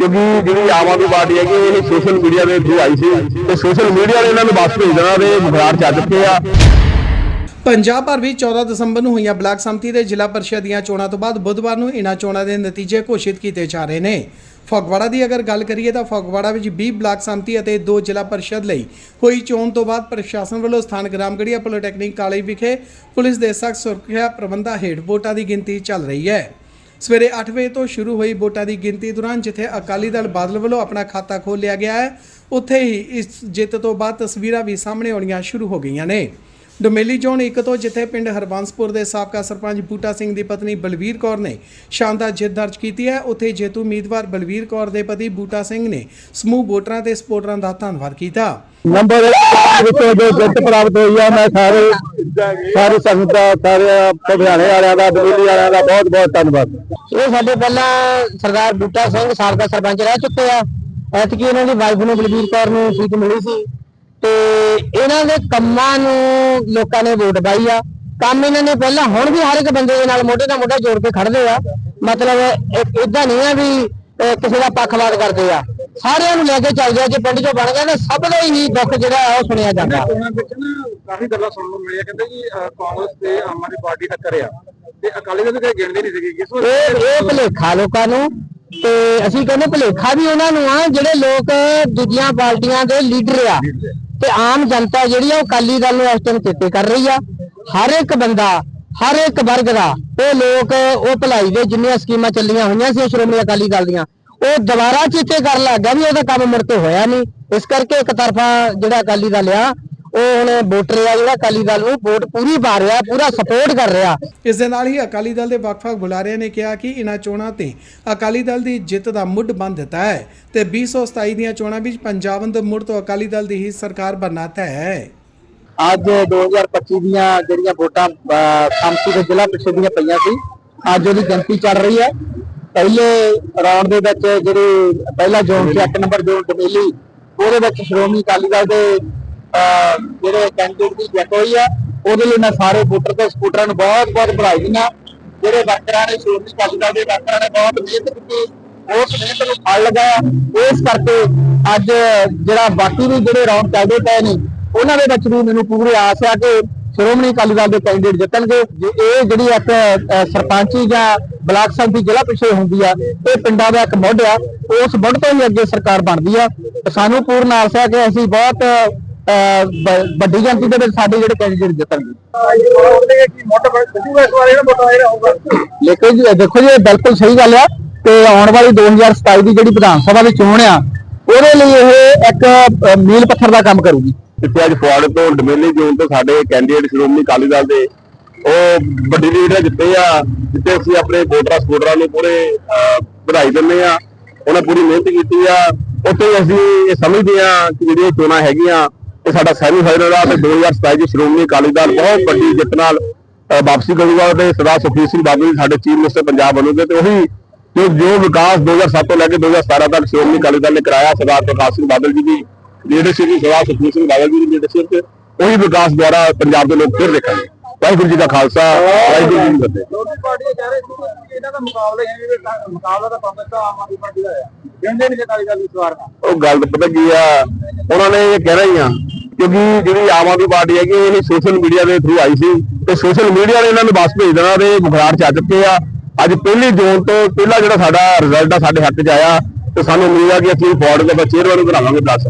ਕਿਉਂਕਿ ਜਿਹੜੀ ਆਮ ਆਦਮੀ ਪਾਰਟੀ ਹੈਗੀ, ਇਹ ਸੋਸ਼ਲ ਮੀਡੀਆ ਦੇ ਥਰੂ ਆਈ ਸੀ ਤੇ ਸੋਸ਼ਲ ਮੀਡੀਆ ਨੇ ਇਹਨਾਂ ਨੂੰ ਬਸ ਭੇਜ ਦੇਣਾ ਤੇ ਬੁਖਾਰ ਚੱਲ ਚੁੱਕੇ ਆ। ਪੰਜਾਬ ਭਰ ਵਿੱਚ 14 ਦਸੰਬਰ ਨੂੰ ਹੋਈਆਂ ਬਲਾਕ ਸੰਮਤੀ ਦੇ ਜ਼ਿਲ੍ਹਾ ਪਰਿਸ਼ਦ ਦੀਆਂ ਚੋਣਾਂ ਤੋਂ ਬਾਅਦ ਬੁੱਧਵਾਰ ਨੂੰ ਇਨ੍ਹਾਂ ਚੋਣਾਂ ਦੇ ਨਤੀਜੇ ਘੋਸ਼ਿਤ ਕੀਤੇ ਜਾ ਰਹੇ ਨੇ। ਫਗਵਾੜਾ ਦੀ ਅਗਰ ਗੱਲ ਕਰੀਏ ਤਾਂ ਫਗਵਾੜਾ ਵਿੱਚ 20 ਬਲਾਕ ਸੰਮਤੀ ਅਤੇ 2 ਜ਼ਿਲ੍ਹਾ ਪਰਿਸ਼ਦ ਲਈ ਹੋਈ ਚੋਣ ਤੋਂ ਬਾਅਦ ਪ੍ਰਸ਼ਾਸਨ ਵੱਲੋਂ ਸਥਾਨਕ ਰਾਮਗੜੀਆ ਪੋਲੀਟੈਕਨਿਕ ਕਾਲਜ ਵਿਖੇ ਪੁਲਿਸ ਦੇ ਸਖਤ ਸੁਰੱਖਿਆ ਪ੍ਰਬੰਧਾਂ ਹੇਠ ਵੋਟਾਂ ਦੀ ਗਿਣਤੀ ਚੱਲ ਰਹੀ ਹੈ। ਸਵੇਰੇ 8 ਵਜੇ ਤੋਂ ਸ਼ੁਰੂ ਹੋਈ ਵੋਟਾਂ ਦੀ ਗਿਣਤੀ ਦੌਰਾਨ ਜਿੱਥੇ ਅਕਾਲੀ ਦਲ ਬਾਦਲ ਵੱਲੋਂ ਆਪਣਾ ਖਾਤਾ ਖੋਲ੍ਹਿਆ ਗਿਆ ਹੈ, ਉੱਥੇ ਹੀ ਇਸ ਜਿੱਤ ਤੋਂ ਬਾਅਦ ਤਸਵੀਰਾਂ ਵੀ ਸਾਹਮਣੇ ਆਉਣੀਆਂ ਸ਼ੁਰੂ ਹੋ ਗਈਆਂ ਨੇ। ਡੋਮੇਲੀ ਜ਼ੋਨ 1 ਤੋਂ ਜਿੱਥੇ ਪਿੰਡ ਹਰਬੰਸਪੁਰ ਦੇ ਸਾਬਕਾ ਸਰਪੰਚ ਬੂਟਾ ਸਿੰਘ ਦੀ ਪਤਨੀ ਬਲਵੀਰ ਕੌਰ ਨੇ ਸ਼ਾਨਦਾਰ ਜਿੱਤ ਦਰਜ ਕੀਤੀ ਹੈ ਉੱਥੇ ਜੇਤੂ ਉਮੀਦਵਾਰ ਬਲਵੀਰ ਕੌਰ ਦੇ ਪਤੀ ਬੂਟਾ ਸਿੰਘ ਨੇ ਸਮੂਹ ਵੋਟਰਾਂ ਤੇ ਸਪੋਰਟਰਾਂ ਦਾ ਧੰਨਵਾਦ ਕੀਤਾ। ਨੰਬਰ 1 ਵਿੱਚ ਜੋ ਜਿੱਤ ਪ੍ਰਾਪਤ ਹੋਈ ਆ ਮੈਂ ਸਾਰੇ ਸਾਰੀ ਸੰਗਤ ਦਾ ਸਾਰੇ ਪਧਿਆਣੇ ਵਾਲਿਆਂ ਦਾ ਦਿੱਲੀ ਵਾਲਿਆਂ ਦਾ ਬਹੁਤ ਬਹੁਤ ਧੰਨਵਾਦ। ਇਹ ਸਾਡੇ ਪਹਿਲਾਂ ਸਰਦਾਰ ਬੂਟਾ ਸਿੰਘ ਸਾਬਕਾ ਸਰਪੰਚ ਰਹਿ ਚੁੱਕੇ ਆ। ਐਤਕੀ ਇਹਨਾਂ ਦੀ ਵਾਈਫ ਨੂੰ ਬਲਬੀਰ ਕੌਰ ਨੂੰ ਸੀਟ ਮਿਲੀ ਸੀ। ਤੇ ਇਹਨਾਂ ਦੇ ਕੰਮਾਂ ਨੂੰ ਲੋਕਾਂ ਨੇ ਵੋਟ ਪਾਈ ਆ। ਕੰਮ ਇਹਨਾਂ ਨੇ ਪਹਿਲਾਂ ਹੁਣ ਵੀ ਹਰ ਇੱਕ ਬੰਦੇ ਦੇ ਨਾਲ ਮੋਢੇ ਨਾਲ ਮੋਢਾ ਜੋੜ ਕੇ ਖੜਦੇ ਆ। ਮਤਲਬ ਇਦਾਂ ਨਹੀਂ ਆ ਵੀ ਕਿਸੇ ਦਾ ਪੱਖਪਾਤ ਕਰਦੇ ਆ। ਸਾਰਿਆਂ ਨੂੰ ਲੈ ਕੇ ਚੱਲਦੇ ਆ ਜੇ ਪਿੰਡ ਚੋਂ ਬਣ ਗਿਆ ਤਾਂ ਸਭ ਦਾ ਹੀ ਦੁੱਖ ਜਿਹੜਾ ਆ ਉਹ ਸੁਣਿਆ ਜਾਂਦਾ। ਕਾਫੀ ਗੱਲਾਂ ਸੁਣਨ ਨੂੰ ਮਿਲੀਆਂ ਕਹਿੰਦੇ ਅਹ, ਕਾਂਗਰਸ ਤੇ ਆਮ ਆਦਮੀ ਪਾਰਟੀ ਟੱਕਰ ਆ ਤੇ ਅਕਾਲੀ ਦਲ ਤੇ ਗਿਣਦੇ ਨਹੀਂ ਸੀਗੇ। ਵਾਰ ਇਹ ਇਹ ਭੁਲੇਖਾ ਲੋਕਾਂ ਨੂੰ। ਤੇ ਅਸੀਂ ਕਹਿੰਦੇ ਭੁਲੇਖਾ ਵੀ ਉਹਨਾਂ ਨੂੰ ਆ ਜਿਹੜੇ ਲੋਕ ਦੂਜੀਆਂ ਪਾਰਟੀਆਂ ਦੇ ਲੀਡਰ ਆ। ਤੇ ਆਮ ਜਨਤਾ ਜਿਹੜੀ ਆ ਉਹ ਅਕਾਲੀ ਦਲ ਨੂੰ ਇਸ ਟਾਈਮ ਚੇਤੇ ਕਰ ਰਹੀ ਆ। ਹਰ ਇੱਕ ਬੰਦਾ, ਹਰ ਇੱਕ ਵਰਗ ਦਾ, ਉਹ ਲੋਕ, ਉਹ ਭਲਾਈ ਦੇ ਜਿੰਨੀਆਂ ਸਕੀਮਾਂ ਚੱਲੀਆਂ ਹੋਈਆਂ ਸੀ ਸ਼੍ਰੋਮਣੀ ਅਕਾਲੀ ਦਲ ਦੀਆਂ, ਉਹ ਦੁਬਾਰਾ ਚੇਤੇ ਕਰ ਲੱਗ ਗਿਆ ਵੀ ਉਹਦਾ ਕੰਮ ਮੁੜ ਕੇ ਹੋਇਆ ਨਹੀਂ। ਇਸ ਕਰਕੇ ਇੱਕ ਤਰਫਾ ਜਿਹੜਾ ਅਕਾਲੀ ਦਲ ਆ ਉਹ ਹੁਣ ਵੋਟਰ ਆ ਜਿਹੜਾ ਅਕਾਲੀ ਦਲ ਨੂੰ ਵੋਟ ਪੂਰੀ ਪਾ ਰਿਹਾ ਪੂਰਾ ਸਪੋਰਟ ਕਰ ਰਿਹਾ। ਇਸ ਦੇ ਨਾਲ ਹੀ ਅਕਾਲੀ ਦਲ ਦੇ ਵੱਖ-ਵੱਖ ਬੁਲਾਰਿਆਂ ਨੇ ਕਿਹਾ ਕਿ ਇਨ੍ਹਾਂ ਚੋਣਾਂ ਤੇ ਅਕਾਲੀ ਦਲ ਦੀ ਜਿੱਤ ਦਾ ਮੁੱਢ ਬੰਨ ਦਿੱਤਾ ਹੈ ਤੇ 2027 ਦੀਆਂ ਚੋਣਾਂ ਵਿੱਚ ਪੰਜਾਬ ਅੰਦਰ ਮੁੜ ਤੋਂ ਅਕਾਲੀ ਦਲ ਦੀ ਹੀ ਸਰਕਾਰ ਬਣਨਾ ਤੈਅ ਹੈ। ਅੱਜ 2025 ਦੀਆਂ ਜਿਹੜੀਆਂ ਵੋਟਾਂ ਸੰਮਤੀ ਦੇ ਜ਼ਿਲ੍ਹਾ ਪ੍ਰੀਸ਼ਦ ਦੀਆਂ ਪਈਆਂ ਸੀ ਅੱਜ ਉਹਦੀ ਗਿਣਤੀ ਚੱਲ ਰਹੀ ਹੈ। ਪਹਿਲੇ ਰਾਉਂਡ ਦੇ ਵਿੱਚ ਜਿਹੜੀ ਪਹਿਲਾ ਜ਼ੋਨ ਸੀ 8 ਨੰਬਰ ਜ਼ੋਨ ਡਮੇਲੀ ਉਹਦੇ ਵਿੱਚ ਸ਼੍ਰੋਮਣੀ ਅਕਾਲੀ ਦਲ ਦੇ ਜਿਹੜੇ ਕੈਂਡੀਡੇਟ ਦੀ ਜਿੱਤ ਹੋਈ ਆ, ਉਹਦੇ ਲਈ ਮੈਂ ਸਾਰੇ ਵੋਟਰ ਤੇ ਸਪੋਰਟਰਾਂ ਨੂੰ ਬਹੁਤ ਬਹੁਤ ਵਧਾਈ ਦਿੰਦਾ। ਜਿਹੜੇ ਵਰਕਰਾਂ ਨੇ ਸ਼੍ਰੋਮਣੀ ਅਕਾਲੀ ਦਲ ਦੇ ਵਰਕਰਾਂ ਨੇ ਬਹੁਤ ਮਿਹਨਤ ਕੀਤੀ, ਬਹੁਤ ਮਿਹਨਤ ਨੂੰ ਫਲ ਲਗਾਇਆ। ਇਸ ਕਰਕੇ ਅੱਜ ਜਿਹੜਾ ਬਾਕੀ ਵੀ ਜਿਹੜੇ ਰਾਉਂਡ ਚੱਲਦੇ ਪਏ ਨੇ, ਉਹਨਾਂ ਦੇ ਵਿੱਚ ਵੀ ਮੈਨੂੰ ਪੂਰੀ ਆਸ ਆ ਕਿ ਸ਼੍ਰੋਮਣੀ ਅਕਾਲੀ ਦਲ ਦੇ ਕੈਂਡੀਡੇਟ ਜਿੱਤਣਗੇ। ਜੇ ਇਹ ਜਿਹੜੀ ਇੱਕ ਸਰਪੰਚੀ ਜਾਂ ਬਲਾਕ ਸੰਮਤੀ ਜ਼ਿਲ੍ਹਾ ਪਿਛੇ ਹੁੰਦੀ ਆ, ਇਹ ਪਿੰਡਾਂ ਦਾ ਇੱਕ ਮੁੱਢ ਆ, ਉਸ ਮੁੱਢ ਤੋਂ ਹੀ ਅੱਗੇ ਸਰਕਾਰ ਬਣਦੀ ਆ। ਸਾਨੂੰ ਪੂਰਨ ਆਸ ਹੈ ਕਿ ਅਸੀਂ ਬਹੁਤ ਵੱਡੀ ਗਿਣਤੀ ਦੇ ਵਿੱਚ ਸਾਡੇ ਜਿਹੜੇ ਕੈਂਡੀਡੇਟ ਜਿੱਤਣਗੇ। ਲੇਕਿਨ ਜੀ ਦੇਖੋ ਜੀ, ਇਹ ਬਿਲਕੁਲ ਸਹੀ ਗੱਲ ਆ ਤੇ ਆਉਣ ਵਾਲੀ 2027 ਦੀ ਜਿਹੜੀ ਵਿਧਾਨ ਸਭਾ ਦੀ ਚੋਣ ਆ, ਉਹਦੇ ਲਈ ਇਹ ਇੱਕ ਮੀਲ ਪੱਥਰ ਦਾ ਕੰਮ ਕਰੂਗੀ। ਜਿੱਥੇ ਅੱਜ ਫੁਆੜ ਤੋਂ ਡਮੇਲੀ ਜ਼ੋਨ ਤੋਂ ਸਾਡੇ ਕੈਂਡੀਡੇਟ ਸ਼੍ਰੋਮਣੀ ਅਕਾਲੀ ਦਲ ਦੇ, ਉਹ ਵੱਡੀ ਲੀਡਰ ਜਿੱਤੇ ਆ, ਜਿੱਥੇ ਅਸੀਂ ਆਪਣੇ ਵੋਟਰਾਂ ਸਪੋਰਟਰਾਂ ਨੂੰ ਪੂਰੇ ਵਧਾਈ ਦਿੰਦੇ ਆ। ਉਹਨਾਂ ਪੂਰੀ ਮਿਹਨਤ ਕੀਤੀ ਆ। ਉੱਥੇ ਅਸੀਂ ਇਹ ਸਮਝਦੇ ਆ ਕਿ ਜਿਹੜੀਆਂ ਚੋਣਾਂ ਹੈਗੀਆਂ ਇਹ ਸਾਡਾ ਸੈਮੀ ਫਾਈਨਲ ਆ ਤੇ 2027 ਚ ਸ਼੍ਰੋਮਣੀ ਅਕਾਲੀ ਦਲ ਬਹੁਤ ਵੱਡੀ ਜਿੱਤ ਨਾਲ ਵਾਪਸੀ ਕਰੂਗਾ ਤੇ ਸਰਦਾਰ ਸੁਖਬੀਰ ਸਿੰਘ ਬਾਦਲ ਜੀ ਸਾਡੇ ਚੀਫ ਮਿਨਿਸਟਰ ਪੰਜਾਬ ਬਣੂਗੇ ਤੇ ਉਹੀ ਜੋ ਜੋ ਵਿਕਾਸ 2007 ਤੋਂ ਲੈ ਕੇ 2017 ਤੱਕ ਸ਼੍ਰੋਮਣੀ ਅਕਾਲੀ ਦਲ ਨੇ ਕਰਾਇਆ ਸਰਦਾਰ ਪ੍ਰਕਾਸ਼ ਸਿੰਘ ਬਾਦਲ ਜੀ ਦੀ ਲੀਡਰਸ਼ਿਪ ਦੀ ਸਰਦਾਰ ਸੁਖਬੀਰ ਸਿੰਘ ਬਾਦਲ ਜੀ ਦੀ ਲੀਡਰਸ਼ਿਪ ਤੇ ਉਹੀ ਵਿਕਾਸ ਦੁਆਰਾ ਪੰਜਾਬ ਦੇ ਲੋਕ ਫਿਰ ਦੇਖਣਗੇ। ਵਾਹਿਗੁਰੂ ਜੀ ਦਾ ਖਾਲਸਾ ਵਾਹਿਗੁਰੂ ਜੀ ਕੀ ਫਤਿਹ। ਦੋਨੋਂ ਪਾਰਟੀਆਂ ਕਹਿ ਰਹੇ ਸੀ ਕਿ ਇਹਨਾਂ ਦਾ ਮੁਕਾਬਲਾ ਕਿ ਮੁਕਾਬਲਾ ਤਾਂ ਕਾਂਗਰਸ ਦਾ ਆਮ ਆਦਮੀ ਪਾਰਟੀ ਦਾ ਆ ਕਹਿੰਦੇ ਨਹੀਂ ਅਕਾਲੀ ਦਲ ਦੀ ਇਸ ਵਾਰ ਦਾ। ਉਹ ਗੱਲ ਤਾਂ ਪਤਾ ਕੀ ਆ ਉਹਨਾਂ ਨੇ ਇਹ ਕਹਿਣਾ ਹੀ ਆ ਕਿਉਂਕਿ ਜਿਹੜੀ ਆਮ ਆਦਮੀ ਪਾਰਟੀ ਹੈਗੀ ਇਹ ਸੋਸ਼ਲ ਮੀਡੀਆ ਦੇ ਥਰੂ ਆਈ ਸੀ। ਤੇ ਸੋਸ਼ਲ ਮੀਡੀਆ ਨੇ ਇਹਨਾਂ ਨੂੰ ਬਸ ਭੇਜ ਦੇਣਾ ਤੇ ਬੁਖਾਰ ਆ ਚੁੱਕੇ ਆ। ਅੱਜ ਪਹਿਲੀ ਜੂਨ ਤੋਂ ਪਹਿਲਾ ਜਿਹੜਾ ਸਾਡਾ ਰਿਜ਼ਲਟ ਆ, ਸਾਡੇ ਹੱਥ 'ਚ ਆਇਆ। ਤੇ ਸਾਨੂੰ ਉਮੀਦ ਆ ਕਿ ਅਸੀਂ ਫੋਰਡ ਦੇ ਚੇਅਰਮੈਨ ਨੂੰ ਬਣਾਵਾਂਗੇ 10